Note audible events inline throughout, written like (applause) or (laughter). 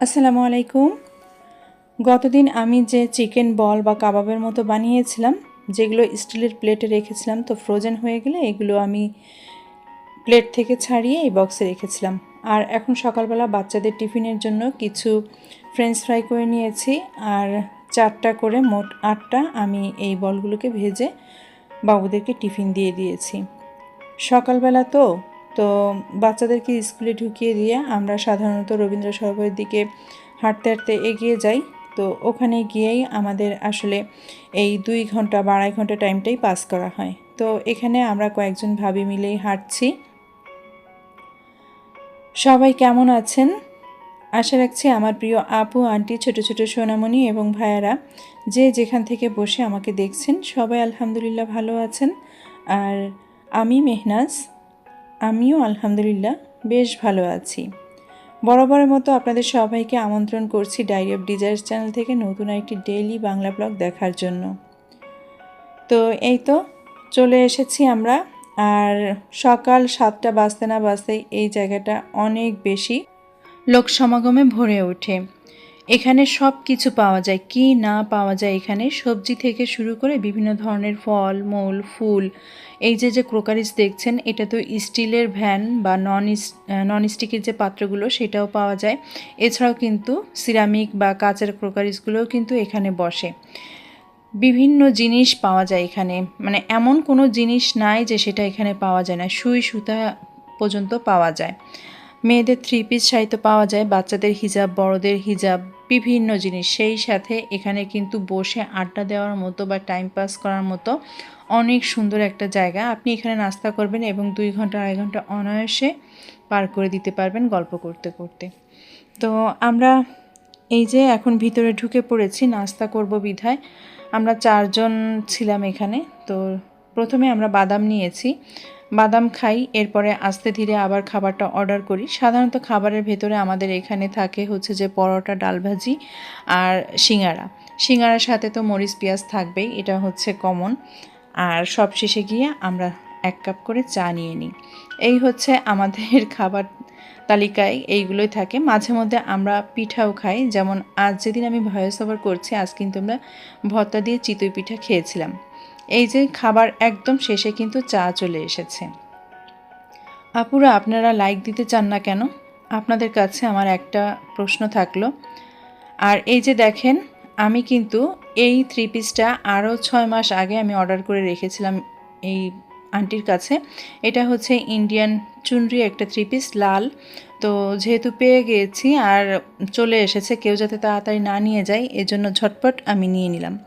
আসসালামু আলাইকুম। গতদিন আমি যে চিকেন বল বা কাবাবের মতো বানিয়েছিলাম, যেগুলো স্টিলের প্লেটে রেখেছিলাম, তো ফ্রোজেন হয়ে গেলে এগুলো আমি প্লেট থেকে ছাড়িয়ে এই বক্সে রেখেছিলাম। আর এখন সকালবেলা বাচ্চাদের টিফিনের জন্য কিছু ফ্রেঞ্চ ফ্রাই করে নিয়েছি, আর চারটা করে মোট আটটা আমি এই বলগুলোকে ভেজে বাবুদেরকে টিফিন দিয়ে দিয়েছি। সকালবেলা তো তো বাচ্চাদেরকে স্কুলে ঢুকিয়ে দিয়ে আমরা সাধারণত রবীন্দ্র সরোবরের দিকে হাঁটতে হাঁটতে এগিয়ে যাই। তো ওখানে গিয়েই আমাদের আসলে এই দুই ঘণ্টা বা আড়াই ঘণ্টা টাইমটাই পাস করা হয়। তো এখানে আমরা কয়েকজন ভাবি মিলেই হাঁটছি। সবাই কেমন আছেন? আশা রাখছি আমার প্রিয় আপু, আন্টি, ছোট ছোট সোনামণি এবং ভাইয়ারা যে যেখান থেকে বসে আমাকে দেখছেন সবাই আলহামদুলিল্লাহ ভালো আছেন। আর আমি মেহনাজ আমিও আলহামদুলিল্লাহ বেশ ভালো আছি। বরাবরের মতো আপনাদের সবাইকে আমন্ত্রণ করছি ডায়েরি অফ ডিজায়ার্স চ্যানেল থেকে নতুন একটি ডেইলি বাংলা ব্লগ দেখার জন্য। তো এই তো, চলে এসেছি আমরা। আর সকাল সাতটা বাজতে না বাজতেই এই জায়গাটা অনেক বেশি লোক সমাগমে ভরে ওঠে। এখানে সব কিছু পাওয়া যায়। কি না পাওয়া যায় এখানে? সবজি থেকে শুরু করে বিভিন্ন ধরনের ফল, মূল, ফুল। এই যে যে ক্রোকারিজ দেখছেন, এটা তো স্টিলের ভ্যান বা নন নন স্টিকের যে পাত্রগুলো, সেটাও পাওয়া যায়। এছাড়াও কিন্তু সিরামিক বা কাঁচের ক্রোকারিজগুলোও কিন্তু এখানে বসে। বিভিন্ন জিনিস পাওয়া যায় এখানে। মানে এমন কোনো জিনিস নাই যে সেটা এখানে পাওয়া যায় না। সুই সুতা পর্যন্ত পাওয়া যায়। মেয়েদের থ্রি পিস শাড়ি তো পাওয়া যায়, বাচ্চাদের হিজাব, বড়দের হিজাব, বিভিন্ন জিনিস। সেই সাথে এখানে কিন্তু বসে আড্ডা দেওয়ার মতো বা টাইম পাস করার মতো অনেক সুন্দর একটা জায়গা। আপনি এখানে নাস্তা করবেন এবং দুই ঘণ্টা, আড়াই ঘণ্টা অনায়াসে পার করে দিতে পারবেন গল্প করতে করতে। তো আমরা এই যে এখন ভিতরে ঢুকে পড়েছি, নাস্তা করব বিধায়। আমরা চারজন ছিলাম এখানে, তো প্রথমে আমরা বাদাম নিয়েছি। বাদাম খাই, এরপরে আস্তে ধীরে আবার খাবারটা অর্ডার করি। সাধারণত খাবারের ভেতরে আমাদের এখানে থাকে হচ্ছে যে পরোটা, ডাল ভাজি আর সিঙ্গারা। সিঙ্গারার সাথে তো মরিচ, পেঁয়াজ থাকবেই, এটা হচ্ছে কমন আর সব শেষে গিয়ে আমরা এক কাপ করে চা নিয়ে নিই। এই হচ্ছে আমাদের (laughs) খাবার তালিকায় এইগুলোই থাকে। মাঝে মধ্যে আমরা পিঠাও খাই, যেমন আজ যেদিন আমি ভয়েস ওভার করছি, আজ কিন্তু আমরা ভর্তা দিয়ে চিতই পিঠা খেয়েছিলাম। এই যে খাবার একদম শেষে কিন্তু চা চলে এসেছে। আপুরা, আপনারা লাইক দিতে চান না কেন? আপনাদের কাছে আমার একটা প্রশ্ন থাকল। আর এই যে দেখেন, আমি কিন্তু এই থ্রি পিসটা আরও ছয় মাস আগে আমি অর্ডার করে রেখেছিলাম এই আন্টির কাছে। এটা হচ্ছে ইন্ডিয়ান চুনরি একটা থ্রি পিস লাল। তো যেহেতু পেয়ে গিয়েছি আর চলে এসেছে, কেউ যাতে তাড়াতাড়ি না নিয়ে যায়, এজন্য ঝটপট আমি নিয়ে নিলাম।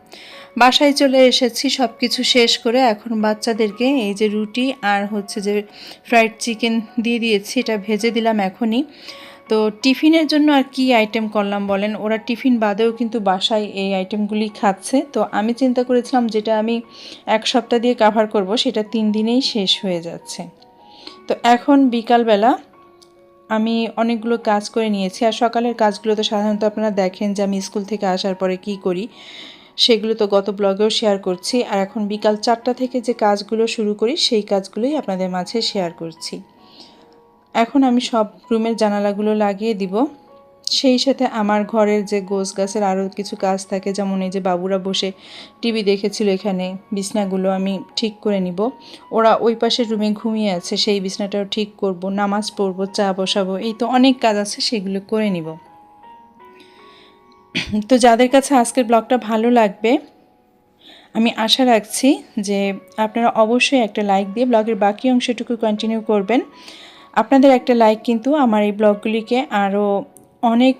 বাসায় চলে এসেছি সব কিছু শেষ করে এখন বাচ্চাদেরকে এই যে রুটি আর হচ্ছে যে ফ্রাইড চিকেন দিয়ে দিয়েছি, এটা ভেজে দিলাম এখনই। তো টিফিনের জন্য আর কি আইটেম করলাম বলেন? ওরা টিফিন বাদেও কিন্তু বাসায় এই আইটেমগুলি খাচ্ছে। তো আমি চিন্তা করেছিলাম যেটা আমি এক সপ্তাহ দিয়ে কাভার করব, সেটা তিন দিনেই শেষ হয়ে যাচ্ছে। তো এখন বিকালবেলা আমি অনেকগুলো কাজ করে নিয়েছি। আর সকালের কাজগুলো তো সাধারণত আপনারা দেখেন যে আমি স্কুল থেকে আসার পরে কি করি। সেগুলো তো গত ব্লগেও শেয়ার করছি। আর এখন বিকাল চারটা থেকে যে কাজগুলো শুরু করি, সেই কাজগুলোই আপনাদের মাঝে শেয়ার করছি। এখন আমি সব রুমের জানালাগুলো লাগিয়ে দিব। সেই সাথে আমার ঘরের যে গোছ গাছের আরও কিছু কাজ থাকে, যেমন এই যে বাবুরা বসে টিভি দেখেছিল এখানে, বিছনাগুলো আমি ঠিক করে নিব। ওরা ওই পাশের রুমে ঘুমিয়ে আছে, সেই বিছনাটাও ঠিক করব, নামাজ পড়ব, চা বসাবো, এই তো অনেক কাজ আছে, সেগুলো করে নিব। তো যাদের কাছে আজকের ব্লগটা ভালো লাগবে, আমি আশা রাখছি যে আপনারা অবশ্যই একটা লাইক দিয়ে ব্লগের বাকি অংশটুকু কন্টিনিউ করবেন। আপনাদের একটা লাইক কিন্তু আমার এই ব্লগগুলিকে আরও অনেক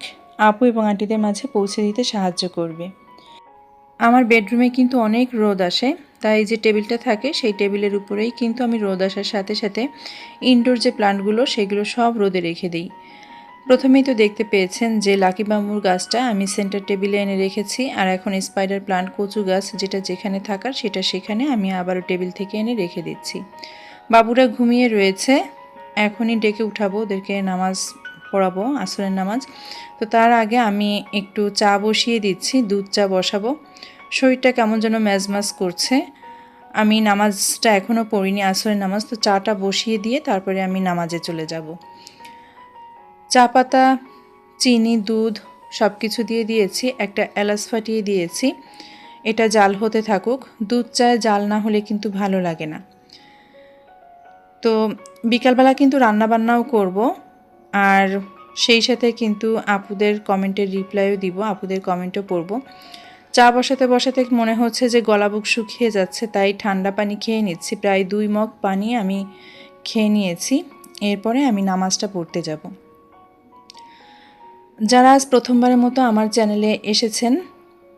আপু এবং আন্টিদের মাঝে পৌঁছে দিতে সাহায্য করবে। আমার বেডরুমে কিন্তু অনেক রোদ আসে, তাই যে টেবিলটা থাকে সেই টেবিলের উপরেই কিন্তু আমি রোদ আসার সাথে সাথে ইনডোর যে প্লান্টগুলো সেগুলো সব রোদে রেখে দিই। প্রথমেই তো দেখতে পেয়েছেন যে লাকি বাম্বুর গাছটা আমি সেন্টার টেবিলে এনে রেখেছি, আর এখন স্পাইডার প্লান্ট কচু গাছ যেটা যেখানে থাকার সেটা সেখানে আমি আবারও টেবিল থেকে এনে রেখে দিচ্ছি। বাবুরা ঘুমিয়ে রয়েছে, এখনই ডেকে উঠাবো, ওদেরকে নামাজ পড়াবো, আসরের নামাজ। তো তার আগে আমি একটু চা বসিয়ে দিচ্ছি, দুধ চা বসাবো। শরীরটা কেমন যেন ম্যাজমাজ করছে। আমি নামাজটা এখনও পড়িনি, আসরের নামাজ, তো চাটা বসিয়ে দিয়ে তারপরে আমি নামাজে চলে যাব। চা পাতা, চিনি, দুধ সব কিছু দিয়ে দিয়েছি, একটা এলাচ ফাটিয়ে দিয়েছি। এটা জাল হতে থাকুক, দুধ চায় জাল না হলে কিন্তু ভালো লাগে না। তো বিকালবেলা কিন্তু রান্নাবান্নাও করব, আর সেই সাথে কিন্তু আপুদের কমেন্টের রিপ্লাইও দিব, আপুদের কমেন্টও পড়ব। চা বসাতে বসাতে মনে হচ্ছে যে গলা বুক শুকিয়ে যাচ্ছে, তাই ঠান্ডা পানি খেয়ে নিচ্ছি। প্রায় দুই মগ পানি আমি খেয়ে নিয়েছি, এরপরে আমি নামাজটা পড়তে যাব। যারা আজ প্রথমবারের মতো আমার চ্যানেলে এসেছেন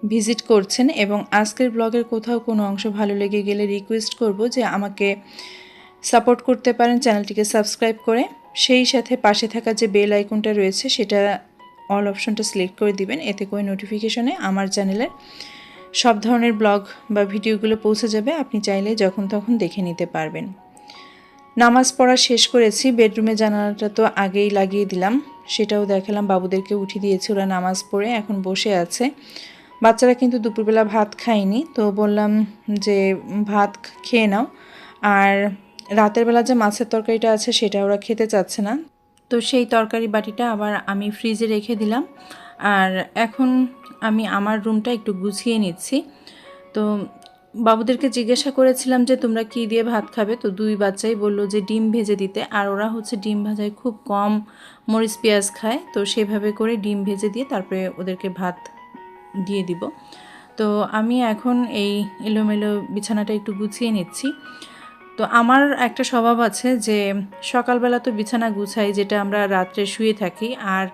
ভিজিট করছেন এবং আজকের ব্লগের কোথাও কোনো অংশ ভালো লেগে গেলে রিকোয়েস্ট করব যে আমাকে সাপোর্ট করতে পারেন চ্যানেলটিকে সাবস্ক্রাইব করে। সেই সাথে পাশে থাকা যে বেল আইকনটা রয়েছে, সেটা অল অপশনটা সিলেক্ট করে দিবেন। এতে করে নোটিফিকেশনে আমার চ্যানেলের সব ধরনের ব্লগ বা ভিডিওগুলো পৌঁছে যাবে। আপনি চাইলে যখন তখন দেখে নিতে পারবেন। নামাজ পড়া শেষ করেছি, বেডরুমে জানালাটা তো আগেই লাগিয়ে দিলাম। সেটাও দেখালাম বাবুদেরকে উঠিয়ে দিয়েছি, ওরা নামাজ পড়ে এখন বসে আছে। বাচ্চারা কিন্তু দুপুরবেলা ভাত খায়নি, তো বললাম যে, ভাত খেয়ে নাও। আর রাতের বেলা যে মাছের তরকারিটা আছে, সেটা ওরা খেতে চাচ্ছে না। তো সেই তরকারি বাটিটা আবার আমি ফ্রিজে রেখে দিলাম। আর এখন আমি আমার রুমটা একটু গুছিয়ে নিচ্ছি। তো বাবুদেরকে জিজ্ঞাসা করেছিলাম যে, তোমরা কি দিয়ে ভাত খাবে? তো দুই বাচ্চাই বলল যে, ডিম ভেজে দিতে। আর ওরা হচ্ছে ডিম ভাজায় খুব কম মরিচ, পেঁয়াজ খায়। তো সেভাবে করে ডিম ভেজে দিয়ে তারপরে ওদেরকে ভাত দিয়ে দিব। তো আমি এখন এই এলোমেলো বিছানাটা একটু গুছিয়ে নিচ্ছি। তো আমার একটা স্বভাব আছে যে সকালবেলা তো বিছানা গুছাই, যেটা আমরা রাত্রে শুয়ে থাকি। আর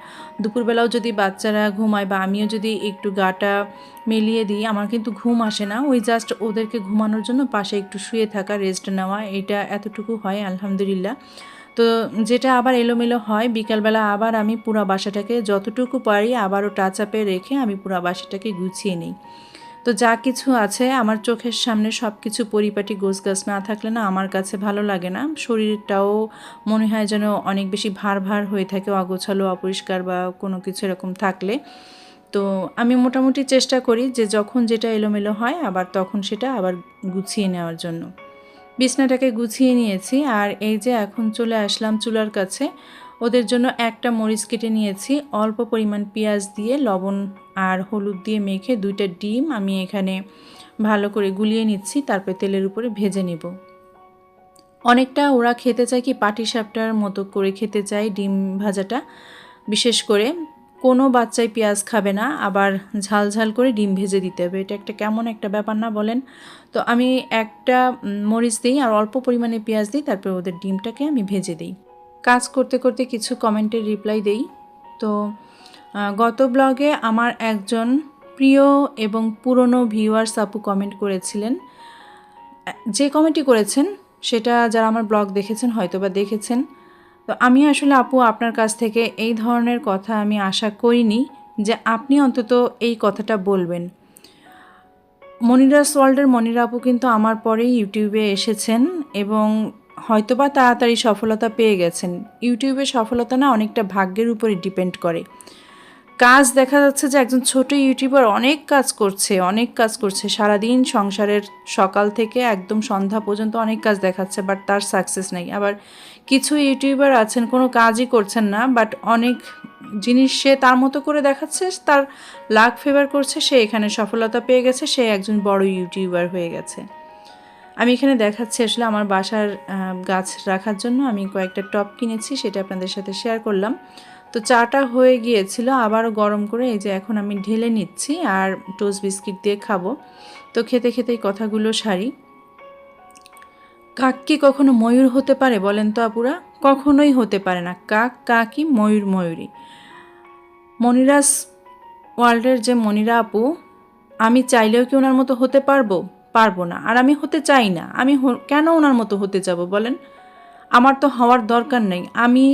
দুপুরবেলাও যদি বাচ্চারা ঘুমায় বা আমিও যদি একটু গাটা মেলিয়ে দিই, আমার কিন্তু ঘুম আসে না। ওই জাস্ট ওদেরকে ঘুমানোর জন্য পাশে একটু শুয়ে থাকা রেস্ট নেওয়া, এটা এতটুকু হয়, আলহামদুলিল্লাহ। তো যেটা আবার এলোমেলো হয়, বিকালবেলা আবার আমি পুরা বাসাটাকে যতটুকু পারি আবারও টাচ আপে রেখে আমি পুরা বাসাটাকে গুছিয়ে নিই। তো যা কিছু আছে আমার চোখের সামনে সব কিছু পরিপাটি গোছগাছ না থাকলে না আমার কাছে ভালো লাগে না। শরীরটাও মনে হয় যেন অনেক বেশি ভার ভার হয়ে থাকে, অগোছালো, অপরিষ্কার বা কোনো কিছু এরকম থাকলে। তো আমি মোটামুটি চেষ্টা করি যে যখন যেটা এলোমেলো হয় আবার তখন সেটা আবার গুছিয়ে নেওয়ার জন্য। বিছনাটাকে গুছিয়ে নিয়েছি আর এই যে এখন চলে আসলাম চুলার কাছে। ওদের জন্য একটা মরিচ কেটে নিয়েছি। অল্প পরিমাণ পেঁয়াজ দিয়ে, লবণ আর হলুদ দিয়ে মেখে দুইটা ডিম আমি এখানে ভালো করে গুলিয়ে নিচ্ছি, তারপরে তেলের উপরে ভেজে নেব। অনেকটা ওরা খেতে চায় কি পাটি সাপটার মতো করে খেতে চায় ডিম ভাজাটা। বিশেষ করে কোনো বাচ্চাই পেঁয়াজ খাবে না, আবার ঝাল ঝাল করে ডিম ভেজে দিতে হবে। এটা একটা কেমন একটা ব্যাপার না বলেন? তো আমি একটা মরিচ দিই আর অল্প পরিমাণে পেঁয়াজ দিই, তারপরে ওদের ডিমটাকে আমি ভেজে দিই। কাজ করতে করতে কিছু কমেন্টের রিপ্লাই দেই। তো গত ব্লগে আমার একজন প্রিয় এবং পুরনো ভিউয়ার্স আপু কমেন্ট করেছিলেন। যে কমেন্টটি করেছেন, সেটা যারা আমার ব্লগ দেখেছেন হয়তো বা দেখেছেন। তো আমি আসলে আপু, আপনার কাছ থেকে এই ধরনের কথা আমি আশা করিনি যে আপনি অন্তত এই কথাটা বলবেন। মনিরাস ওয়ার্ল্ডের মনিরা আপু কিন্তু আমার পরেই ইউটিউবে এসেছেন এবং হয়তোবা তাড়াতাড়ি সফলতা পেয়ে গেছেন। ইউটিউবে সফলতা না অনেকটা ভাগ্যের উপরে ডিপেন্ড করে। কাজ দেখা যাচ্ছে যে একজন ছোট ইউটিউবার অনেক কাজ করছে, অনেক কাজ করছে। সারাদিন সংসারের সকাল থেকে একদম সন্ধ্যা পর্যন্ত অনেক কাজ দেখাচ্ছে বাট তার সাকসেস নেই। আবার কিছু ইউটিউবার আছেন, কোনো কাজই করছেন না বাট অনেক জিনিস সে তার মতো করে দেখাচ্ছে, তার লাক ফেভার করছে, সে এখানে সফলতা পেয়ে গেছে, সে একজন বড় ইউটিউবার হয়ে গেছে। আমি এখানে দেখাচ্ছি আসলে আমার বাসার গাছ রাখার জন্য। আমি কয়েকটা টপ কিনেছি, সেটা আপনাদের সাথে শেয়ার করলাম। তো চাটা হয়ে গিয়েছিল, আবারও গরম করে এই যে এখন আমি ঢেলে নিচ্ছি আর টোস্ট বিস্কিট দিয়ে খাব। তো খেতে খেতেই কথাগুলো সারি। কাক কি কখনো ময়ূর হতে পারে বলেন তো আপুরা? কখনোই হতে পারে না। কাক কাকই ময়ূর, ময়ূরী। মনিরাস ওয়ার্ল্ডের যে মনিরা আপু, আমি চাইলেও কি ওনার মতো হতে পারব? পারব না, আর আমি হতে চাই না। আমি কেন ওনার মতো হতে যাব বলেন? আমার তো হওয়ার দরকার নেই। আমি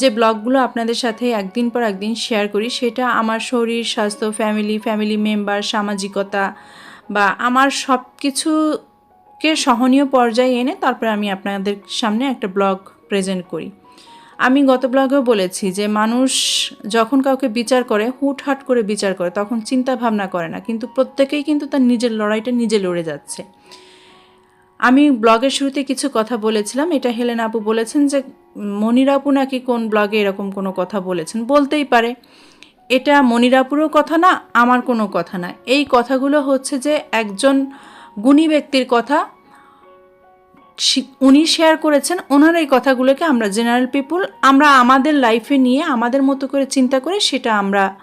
যে ব্লগগুলো আপনাদের সাথে একদিন পর একদিন শেয়ার করি, সেটা আমার শরীর, স্বাস্থ্য ফ্যামিলি ফ্যামিলি মেম্বার সামাজিকতা বা আমার সব কিছুকে সহনীয় পর্যায়ে এনে তারপরে আমি আপনাদের সামনে একটা ব্লগ প্রেজেন্ট করি। আমি গত ব্লগেও বলেছি যে মানুষ যখন কাউকে বিচার করে, হুটহাট করে বিচার করে, তখন চিন্তা ভাবনা করে না। কিন্তু প্রত্যেকেই কিন্তু তার নিজের লড়াইটা নিজে লড়ে যাচ্ছে। আমি ব্লগের শুরুতে কিছু কথা বলেছিলাম। এটা হেলেন আপু বলেছেন যে, মনির আপু নাকি কোন ব্লগে এরকম কোনো কথা বলেছেন? বলতেই পারে। এটা মনিরাপুরও কথা না, আমার কোনো কথা না। এই কথাগুলো হচ্ছে যে একজন গুণী ব্যক্তির কথা উনি শেয়ার করেছেন, ওনার এই কথাগুলোকে আমরা জেনারেল পিপুল আমরা আমাদের লাইফে নিয়ে আমাদের মতো করে চিন্তা করে সেটা আমরা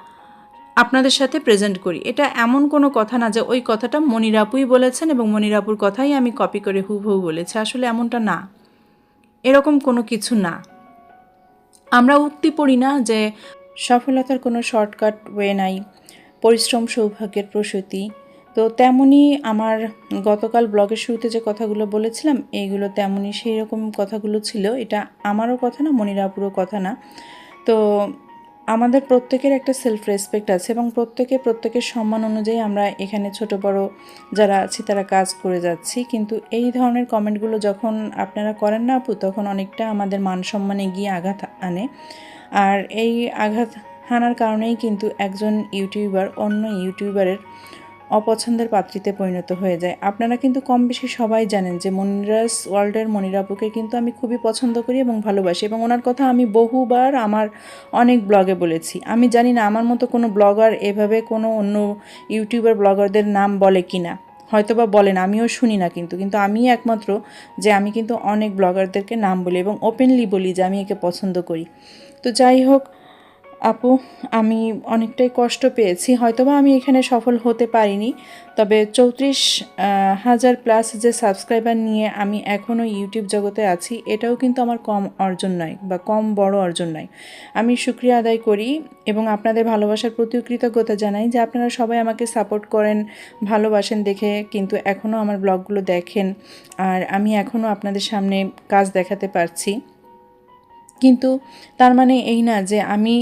আপনাদের সাথে প্রেজেন্ট করি। এটা এমন কোনো কথা না যে ওই কথাটা মনিরাপুই বলেছেন এবং মনিরাপুর কথাই আমি কপি করে হুবহু বলেছি। আসলে এমনটা না। এরকম কোনো কিছু না। আমরা উক্তি পড়ি না যে সফলতার কোনো শর্টকাট ওয়ে নাই। পরিশ্রম সৌভাগ্যের প্রসূতি। তো তেমনই আমার গতকাল ব্লগের শুরুতে যে কথাগুলো বলেছিলাম, এইগুলো তেমনই সেই রকম কথাগুলো ছিল। এটা আমারও কথা না মনিরাপুরও কথা না। তো আমাদের প্রত্যেকের একটা সেলফ রেসপেক্ট আছে এবং প্রত্যেকে, প্রত্যেকের সম্মান অনুযায়ী আমরা এখানে ছোট, বড় যারা আছি তারা কাজ করে যাচ্ছি। কিন্তু এই ধরনের কমেন্টগুলো যখন আপনারা করেন না আপু, তখন অনেকটা আমাদের মান সম্মানে গিয়ে আঘাত আনে। আর এই আঘাত হানার কারণেই কিন্তু একজন ইউটিউবার অন্য ইউটিউবারের অপছন্দের পাত্রীতে পরিণত হয়ে যায়। আপনারা কিন্তু কম বেশি সবাই জানেন যে মনিরাস ওয়ার্ল্ডের মনিরাপুকে কিন্তু আমি খুবই পছন্দ করি এবং ভালোবাসি এবং ওনার কথা আমি বহুবার আমার অনেক ব্লগে বলেছি। আমি জানি না আমার মতো কোনো ব্লগার এভাবে কোনো অন্য ইউটিউবার ব্লগারদের নাম বলে কি না হয়তো বা বলেন আমিও শুনি না কিন্তু কিন্তু আমি একমাত্র যে আমি কিন্তু অনেক ব্লগারদেরকে নাম বলি এবং ওপেনলি বলি যে আমি একে পছন্দ করি। তো যাই হোক আপু, আমি অনেকটাই কষ্ট পেয়েছি। হয়তোবা আমি এখানে সফল হতে পারিনি, তবে চৌত্রিশ হাজার প্লাস যে সাবস্ক্রাইবার নিয়ে আমি এখনও ইউটিউব জগতে আছি, এটাও কিন্তু আমার কম অর্জন নয় বা কম বড় অর্জন নয়। আমি সুক্রিয়া আদায় করি এবং আপনাদের ভালোবাসার প্রতিও কৃতজ্ঞতা জানাই যে আপনারা সবাই আমাকে সাপোর্ট করেন, ভালোবাসেন দেখে কিন্তু এখনও আমার ব্লগগুলো দেখেন। আর আমি এখনও আপনাদের সামনে কাজ দেখাতে পারছি। কিন্তু তার মানে এই না যে আমি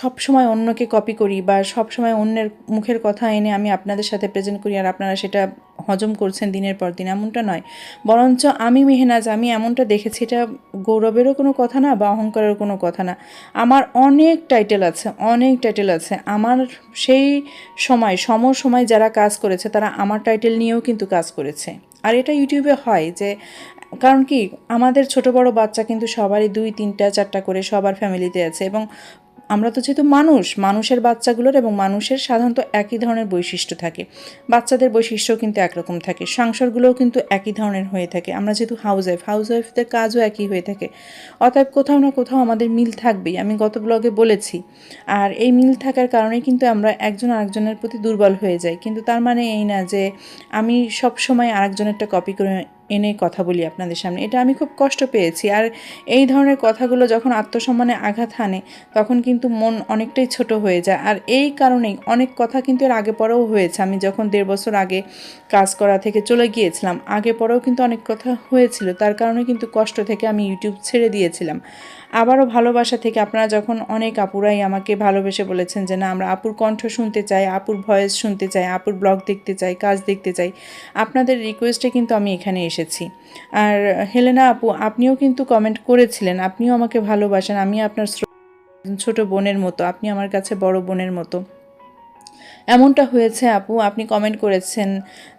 সব সময় অন্যকে কপি করি বা সব সময় অন্যের মুখের কথা এনে আমি আপনাদের সাথে প্রেজেন্ট করি আর আপনারা সেটা হজম করছেন দিনের পর দিন, এমনটা নয়। বরঞ্চ আমি মেহনাজ, আমি এমনটা দেখেছি, এটা গৌরবেরও কোনো কথা না বা অহংকারের কোনো কথা না। আমার অনেক টাইটেল আছে, অনেক টাইটেল আছে। আমার সেই সময়, সম সময় যারা কাজ করেছে, তারা আমার টাইটেল নিয়েও কিন্তু কাজ করেছে। আর এটা ইউটিউবে হয় যে কারণ কি, আমাদের ছোট বড় বাচ্চা কিন্তু সবারই দুই, তিনটা, চারটা করে সবার ফ্যামিলিতে আছে এবং আমরা তো যেহেতু মানুষ, মানুষের বাচ্চাগুলোর এবং মানুষের সাধারণত একই ধরনের বৈশিষ্ট্য থাকে। বাচ্চাদের বৈশিষ্ট্য কিন্তু একরকম থাকে, সংসারগুলোও কিন্তু একই ধরনের হয়ে থাকে। আমরা যেহেতু হাউস ওয়াইফ হাউস ওয়াইফদের কাজও একই হয়ে থাকে। অতএব কোথাও না কোথাও আমাদের মিল থাকবেই, আমি গত ব্লগে বলেছি। আর এই মিল থাকার কারণে কিন্তু আমরা একজন আরেকজনের প্রতি দুর্বল হয়ে যাই। কিন্তু তার মানে এই না যে, আমি সব সময় আরেকজনেরটা কপি করে এনে কথা বলি আপনাদের সামনে। এটা আমি খুব কষ্ট পেয়েছি। আর এই ধরনের কথাগুলো যখন আত্মসম্মানে আঘাত হানে, তখন কিন্তু মন অনেকটাই ছোট হয়ে যায়। আর এই কারণেই অনেক কথা কিন্তু এর আগে পরেও হয়েছে। আমি যখন দেড় বছর আগে কাজ করা থেকে চলে গিয়েছিলাম, আগে পরেও কিন্তু অনেক কথা হয়েছিল। তার কারণে কিন্তু কষ্ট থেকে আমি ইউটিউব ছেড়ে দিয়েছিলাম। আবারও ভালোবাসা থেকে আপনারা যখন অনেক আপুরাই আমাকে ভালোবেসে বলেছেন যে, না, আমরা আপুর কণ্ঠ শুনতে চাই, আপুর ভয়েস শুনতে চাই, আপুর ব্লগ দেখতে চাই, কাজ দেখতে চাই। আপনাদের রিকোয়েস্টে কিন্তু আমি এখানে এসেছি। আর হেলেনা আপু, আপনিও কিন্তু কমেন্ট করেছিলেন, আপনিও আমাকে ভালোবাসেন আমি আপনার ছোট বোনের মতো, আপনি আমার কাছে বড় বোনের মতো। এমনটা হয়েছে, আপু। আপনি কমেন্ট করেছেন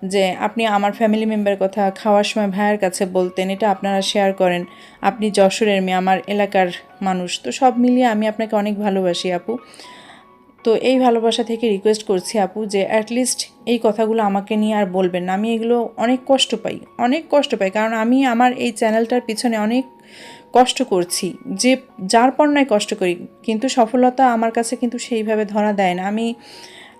যে, আপনি আমার ফ্যামিলি মেম্বার কথা খাওয়ার সময় ভাইয়ের কাছে বলতেন, এটা আপনারা শেয়ার করেন। আপনি যশোরের মেয়ে, আমার এলাকার মানুষ। তো সব মিলিয়ে আমি আপনাকে অনেক ভালোবাসি, আপু। তো এই ভালোবাসা থেকে রিকোয়েস্ট করছি, আপু, যে অ্যাটলিস্ট এই কথাগুলো আমাকে নিয়ে আর বলবেন না। আমি এগুলো অনেক কষ্ট পাই, অনেক কষ্ট পাই। কারণ আমি আমার এই চ্যানেলটার পিছনে অনেক কষ্ট করছি, যে, যার পর নয় কষ্ট করি। কিন্তু সফলতা আমার কাছে কিন্তু সেইভাবে ধরা দেয় না। আমি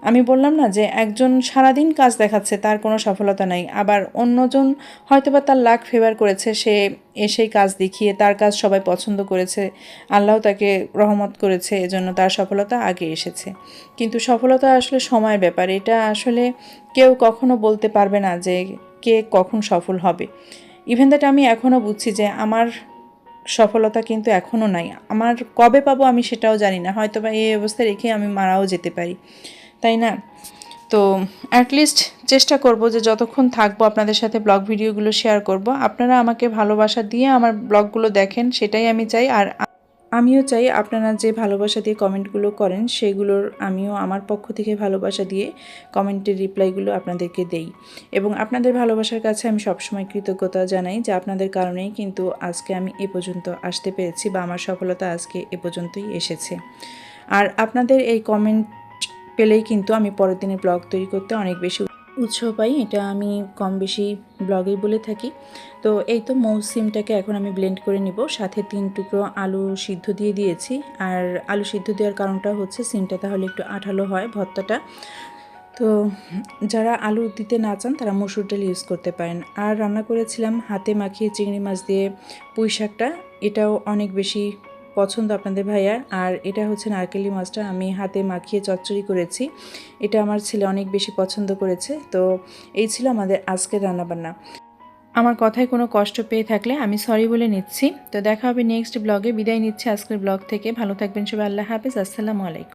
আমি বললাম না যে একজন সারাদিন কাজ দেখাচ্ছে, তার কোনো সফলতা নাই। আবার অন্যজন হয়তোবা তার লাখ ফেভার করেছে, সে এসেই কাজ দেখিয়ে তার কাজ সবাই পছন্দ করেছে, আল্লাহ তাকে রহমত করেছে, এজন্য তার সফলতা আগে এসেছে। কিন্তু সফলতা আসলে সময়ের ব্যাপার, এটা আসলে কেউ কখনো বলতে পারবে না যে কে কখন সফল হবে। ইভেন দ্যাট আমি এখনও বুঝছি যে আমার সফলতা কিন্তু এখনও নাই। আমার কবে পাবো আমি সেটাও জানি না হয়তো বা এই অবস্থায় রেখে আমি মারাও যেতে পারি। তাই না? তো অ্যাটলিস্ট চেষ্টা করব যে যতক্ষণ থাকব আপনাদের সাথে ব্লগ ভিডিওগুলো শেয়ার করব। আপনারা আমাকে ভালোবাসা দিয়ে আমার ব্লগগুলো দেখেন, সেটাই আমি চাই। আর আমিও চাই আপনারা যে ভালোবাসা দিয়ে কমেন্টগুলো করেন, সেগুলোর আমিও আমার পক্ষ থেকে ভালোবাসা দিয়ে কমেন্টের রিপ্লাইগুলো আপনাদেরকে দেই। এবং আপনাদের ভালোবাসার কাছে আমি সবসময় কৃতজ্ঞতা জানাই যে আপনাদের কারণেই কিন্তু আজকে আমি এ পর্যন্ত আসতে পেরেছি বা আমার সফলতা আজকে এ পর্যন্তই এসেছে। আর আপনাদের এই কমেন্ট পেলেই কিন্তু আমি পরের দিনে ব্লগ তৈরি করতে অনেক বেশি উৎসাহ পাই, এটা আমি কম বেশি ব্লগেই বলে থাকি। তো এই তো মৌসিমটাকে এখন আমি ব্লেন্ড করে নিব। সাথে তিন টুকরো আলু সিদ্ধ দিয়ে দিয়েছি। আর আলু সিদ্ধ দেওয়ার কারণটা হচ্ছে, সিমটা তাহলে একটু আঠালো হয় ভর্তাটা। তো যারা আলু দিতে না চান, তারা মসুর ডাল ইউজ করতে পারেন। আর রান্না করেছিলাম হাতে মাখিয়ে চিংড়ি মাছ দিয়ে পুঁই শাকটা, এটাও অনেক বেশি পছন্দ আপনাদের ভাইয়ার। আর এটা হচ্ছে নারকেলি মাছটা আমি হাতে মাখিয়ে চচ্চড়ি করেছি। এটা আমার ছেলে অনেক বেশি পছন্দ করেছে। তো এই ছিল আমাদের আজকের রান্নাবান্না। আমার কথায় কোনো কষ্ট পেয়ে থাকলে আমি সরি বলে নিচ্ছি। তো দেখা হবে নেক্সট ব্লগে বিদায় নিচ্ছি আজকের ব্লগ থেকে। ভালো থাকবেন সবাই। আল্লাহ হাফেজ। আসসালামু আলাইকুম।